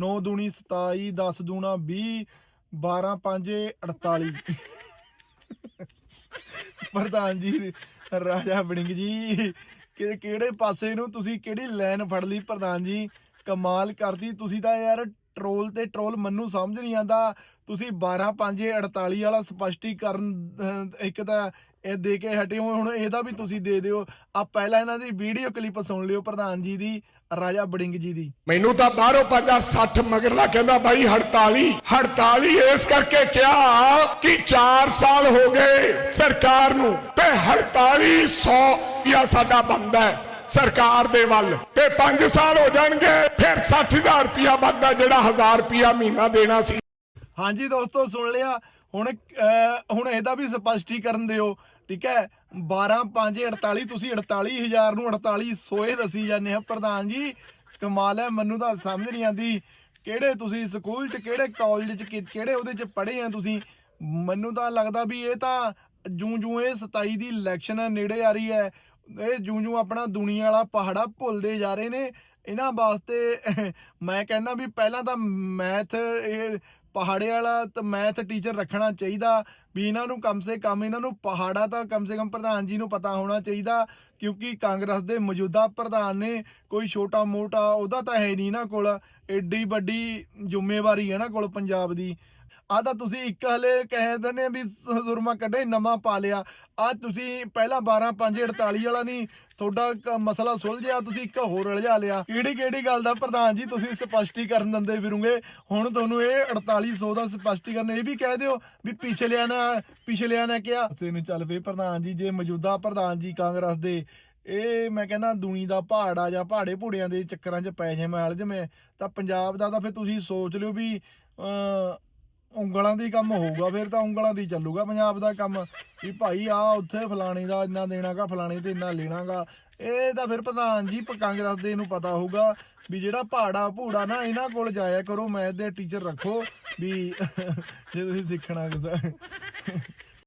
9 ਦੂਣੀ 27 10 ਦੂਣਾ 20 12 5 48 ਪ੍ਰਧਾਨ ਜੀ, ਰਾਜਾ ਵੜਿੰਗ ਜੀ, ਕਿ ਕਿਹੜੇ ਪਾਸੇ ਨੂੰ ਤੁਸੀਂ ਕਿਹੜੀ ਲਾਈਨ ਫੜ ਲਈ? ਪ੍ਰਧਾਨ ਜੀ, ਕਮਾਲ ਕਰਦੀ ਤੁਸੀਂ ਤਾਂ ਯਾਰ ਟਰੋਲ ਤੇ ਟਰੋਲ ਮੈਨੂੰ ਸਮਝ ਨਹੀਂ ਆਂਦਾ ਤੁਸੀਂ 12 5 48 ਵਾਲਾ ਸਪਸ਼ਟੀਕਰਨ ਇੱਕ ਤਾਂ ਇਹ ਦੇ ਕੇ ਹਟੇ ਹੋ ਹੁਣ ਇਹਦਾ ਵੀ ਤੁਸੀਂ ਦੇ ਦਿਓ। ਆ ਪਹਿਲਾਂ ਇਹਨਾਂ ਦੀ ਵੀਡੀਓ ਕਲਿੱਪ ਸੁਣ ਲਿਓ ਪ੍ਰਧਾਨ ਜੀ ਦੀ ਰਾਜਾ ਵੜਿੰਗ ਜੀ ਦੀ। ਮੈਨੂੰ ਤਾਂ ਬਾਹਰੋਂ ਪੰਜਾ 60 ਮਗਰਲਾ ਕਹਿੰਦਾ ਬਾਈ 48 48 ਇਸ ਕਰਕੇ ਕਿਹਾ ਕਿ 4 ਸਾਲ ਹੋ ਗਏ ਸਰਕਾਰ ਨੂੰ ਤੇ 48 100 ਜਾਂ ਸਾਡਾ ਬੰਦਾ ਹੈ ਸਰਕਾਰ ਦੇ ਵੱਲ। ਤੇ 5 ਸਾਲ ਹੋ ਜਾਣਗੇ ਫਿਰ 60000 ਰੁਪਇਆ ਬੰਦਾ ਜਿਹੜਾ 1000 ਰੁਪਇਆ ਮਹੀਨਾ ਦੇਣਾ ਸੀ। ਹਾਂਜੀ ਦੋਸਤੋ ਸੁਣ ਲਿਆ। ਹੁਣ ਹੁਣ ਇਹਦਾ ਵੀ ਸਪਸ਼ਟੀਕਰਨ ਦਿਓ। ਠੀਕ ਹੈ? 12 5 48 ਤੁਸੀਂ 48000 ਨੂੰ 4800 ਦੱਸੀ ਜਾਂਦੇ ਆ ਪ੍ਰਧਾਨ ਜੀ। ਕਮਾਲ ਹੈ, ਮੈਨੂੰ ਤਾਂ ਸਮਝ ਨਹੀਂ ਆਂਦੀ ਕਿਹੜੇ ਤੁਸੀਂ ਸਕੂਲ 'ਚ, ਕਿਹੜੇ ਕਾਲਜ 'ਚ, ਕਿ- ਕਿਹੜੇ ਉਹਦੇ 'ਚ ਪੜ੍ਹੇ ਆ ਤੁਸੀਂ? ਮੈਨੂੰ ਤਾਂ ਲੱਗਦਾ ਵੀ ਇਹ ਤਾਂ ਜੂੰ ਜੂੰ ਇਹ 27 ਦੀ ਇਲੈਕਸ਼ਨ ਨੇੜੇ ਆ ਰਹੀ ਹੈ। ਇਹ ਜੂੰ ਜੂੰ ਆਪਣਾ ਦੁਨੀਆ ਵਾਲਾ ਪਹਾੜਾ ਭੁੱਲਦੇ ਜਾ ਰਹੇ ਨੇ। ਇਹਨਾਂ ਵਾਸਤੇ ਮੈਂ ਕਹਿੰਦਾ ਵੀ ਪਹਿਲਾਂ ਤਾਂ ਮੈਥ ਇਹ ਪਹਾੜੇ ਵਾਲਾ ਤਾਂ ਮੈਥ ਟੀਚਰ ਰੱਖਣਾ ਚਾਹੀਦਾ, ਵੀ ਇਹਨਾਂ ਨੂੰ ਕਮ ਸੇ ਕਮ ਇਹਨਾਂ ਨੂੰ ਪਹਾੜਾ ਤਾਂ ਕਮ ਸੇ ਕਮ ਪ੍ਰਧਾਨ ਜੀ ਨੂੰ ਪਤਾ ਹੋਣਾ ਚਾਹੀਦਾ, ਕਿਉਂਕਿ ਕਾਂਗਰਸ ਦੇ ਮੌਜੂਦਾ ਪ੍ਰਧਾਨ ਨੇ ਕੋਈ ਛੋਟਾ ਮੋਟਾ ਉਹਦਾ ਤਾਂ ਹੈ ਨਹੀਂ ਨਾ ਕੋਲ ਐਡੀ ਵੱਡੀ ਜ਼ਿੰਮੇਵਾਰੀ ਹੈ ਨਾ ਕੋਲ ਪੰਜਾਬ ਦੀ। ਆ ਤਾਂ ਤੁਸੀਂ ਇੱਕ ਹਲੇ ਕਹਿ ਦਿੰਦੇ ਵੀ ਸੁਰਮਾ ਕੱਢੇ ਨਵਾਂ ਪਾ ਲਿਆ। ਆ ਤੁਸੀਂ ਪਹਿਲਾਂ 12 5 48 ਵਾਲਾ ਨਹੀਂ, ਤੁਹਾਡਾ ਕ- ਮਸਲਾ ਸੁਲਝਿਆ ਤੁਸੀਂ ਇੱਕ ਹੋਰ ਉਲਝਾ ਲਿਆ। ਕਿਹੜੀ ਕਿਹੜੀ ਗੱਲ ਦਾ ਪ੍ਰਧਾਨ ਜੀ, ਤੁਸੀਂ ਸਪਸ਼ਟੀਕਰਨ ਦਿੰਦੇ ਫਿਰੋਗੇ। ਹੁਣ ਤੁਹਾਨੂੰ ਇਹ 4800 ਦਾ ਸਪਸ਼ਟੀਕਰਨ ਇਹ ਵੀ ਕਹਿ ਦਿਓ ਵੀ ਪਿਛਲਿਆਂ ਨੇ ਪਿਛਲਿਆਂ ਨੇ ਕਿਹਾ। ਤੈਨੂੰ ਚੱਲ ਪਏ ਪ੍ਰਧਾਨ ਜੀ, ਜੇ ਮੌਜੂਦਾ ਪ੍ਰਧਾਨ ਜੀ ਕਾਂਗਰਸ ਦੇ, ਇਹ ਮੈਂ ਕਹਿੰਦਾ ਦੁਨੀ ਦਾ ਪਹਾੜ ਆ ਜਾਂ ਪਹਾੜੇ ਭੂੜਿਆਂ ਦੇ ਚੱਕਰਾਂ 'ਚ ਪੈ ਜੇ ਮੈਲ ਜਮੇ ਤਾਂ ਪੰਜਾਬ ਦਾ ਤਾਂ ਫਿਰ ਤੁਸੀਂ ਸੋਚ ਲਿਓ ਵੀ ਅ ਉਂਗਲਾਂ ਦੀ ਕੰਮ ਹੋਊਗਾ, ਫਿਰ ਤਾਂ ਉਂਗਲਾਂ ਦੀ ਚੱਲੂਗਾ। ਪੰਜਾਬ ਦਾ ਕੰਮ ਵੀ ਭਾਈ ਆ ਉੱਥੇ ਫਲਾਣੇ ਦਾ ਇੰਨਾ ਦੇਣਾਗਾ, ਫਲਾਣੇ ਤੇ ਇੰਨਾ ਲੈਣਾਗਾ। ਇਹ ਤਾਂ ਫਿਰ ਪ੍ਰਧਾਨ ਜੀ ਕਾਂਗਰਸ ਦੇ ਇਹਨੂੰ ਪਤਾ ਹੋਊਗਾ ਵੀ ਜਿਹੜਾ ਪਹਾੜਾ ਭੂੜਾ ਨਾ ਇਹਨਾਂ ਕੋਲ ਜਾਇਆ ਕਰੋ, ਮੈਥ ਦੇ ਟੀਚਰ ਰੱਖੋ ਵੀ ਜੇ ਤੁਸੀਂ ਸਿੱਖਣਾ ਕੁਝ